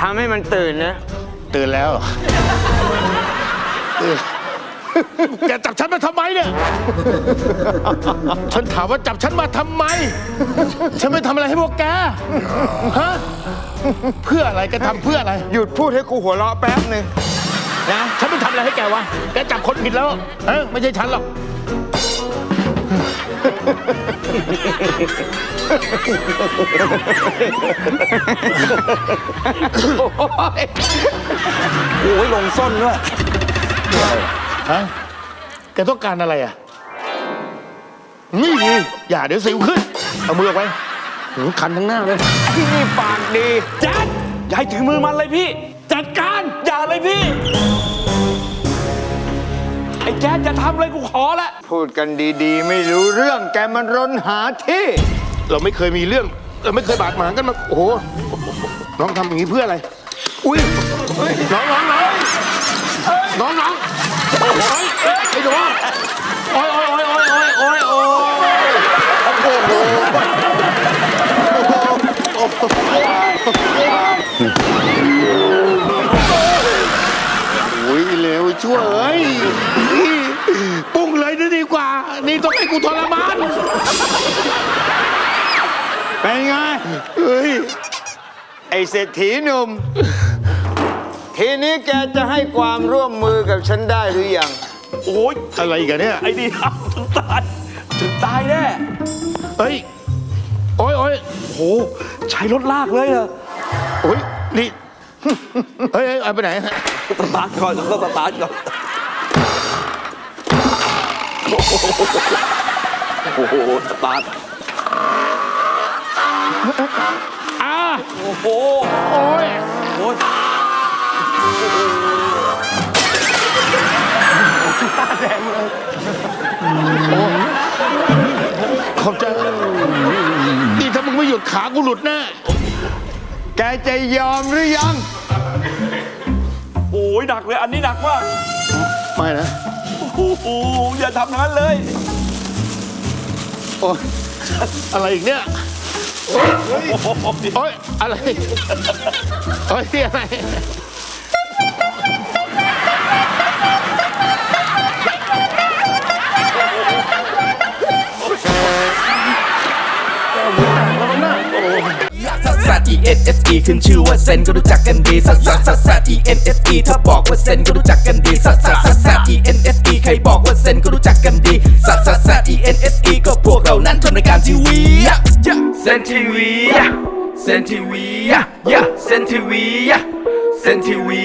ทำให้มันตื่นนะ ตื่นแล้วตื่นแกจับฉันมาทำไมเนี่ย ฉันถามว่าจับฉันมาทำไม ฉันไม่ทำอะไรให้พวกแก ฮะ เพื่ออะไรแกทำเพื่ออะไร หยุดพูดให้กูหัวเราะแป๊บหนึ่งนะ ฉันไม่ทำอะไรให้แกวะ แกจับคนผิดแล้ว เออไม่ใช่ฉันหรอก โอ้ยลงส้นด้วยฮะแกต้องการอะไรอะ นี่อย่าเดี๋ยวสิวขึ้น เอามือออกไปหือคันทั้งหน้าเลยที่นี่ปากดีจ๊ดอย่าให้ถึงมือมันเลยพี่ จัดการ อย่าเลยพี่ ไอ้แจ๊ดอย่าทำเลยกูขอละ พูดกันดีๆ ไม่รู้เรื่องแกมันรนหาที่ เราไม่เคยมีเรื่อง เราไม่เคยบาดหมางกันมา โอ้โห น้องทำอย่างนี้เพื่ออะไร อุ้ยน้องน้องน้องน้องน้องโอ้ยไอ้หนูโอ้ยโอ้ยโอ้ยโอ้ยโอ้ยโอ้ยโอ้โหโอ้ ยเร็วช่วยเอ้ยปุ้งเลยนะดีกว่า นี่ต้องให้กูทรมาน เป็นไง เฮ้ย ไอเศรษฐีหนุ่ม ทีนี้แกจะให้ความร่วมมือกับฉันได้หรือยัง โอ้ยอะไรอีกันเนี่ย ไอ้นี่เอาถึงตาย ถึงตายแน่ เฮ้ย โอ้ยโอ้ยโห ใช้รถลากเลยเหรอ โอ้ยนี่ เฮ้ยเฮ้ยเอาไปไหนฮะ สตาร์ทก่อนต้องสตาร์ทก่อนโอ้โหสตาร์ทอ่าโอ้โหโอ้ยโอ้ยขอบใจนี่ถ้ามึงไม่หยุดขากูหลุดแน่แกจะยอมหรือยัง ยหนักเลย อันนี้หนักมากไม่นะ โอ้โหอย่าทำอย่างนั้นเลย โอ้ยอะไรอีกเนี่ย โอ้ยโอ้ยอะไรโอ้ยที่อะไร E N S E ขึ้นชื่อว่าเซนก็รู้จักกันดีซัสซัสซัสซัส E N S E ถ้าบอกว่าเซนก็รู้จักกันดีซัสซัสซัสซัส E N S E ใครบอกว่าเซนก็รู้จักกันดีซัสซัสซัส E N S E ก็พวกเรานั้นทำรายการทีวีเซนทีวีเซนทีวีเซนทีวีเซนทีวี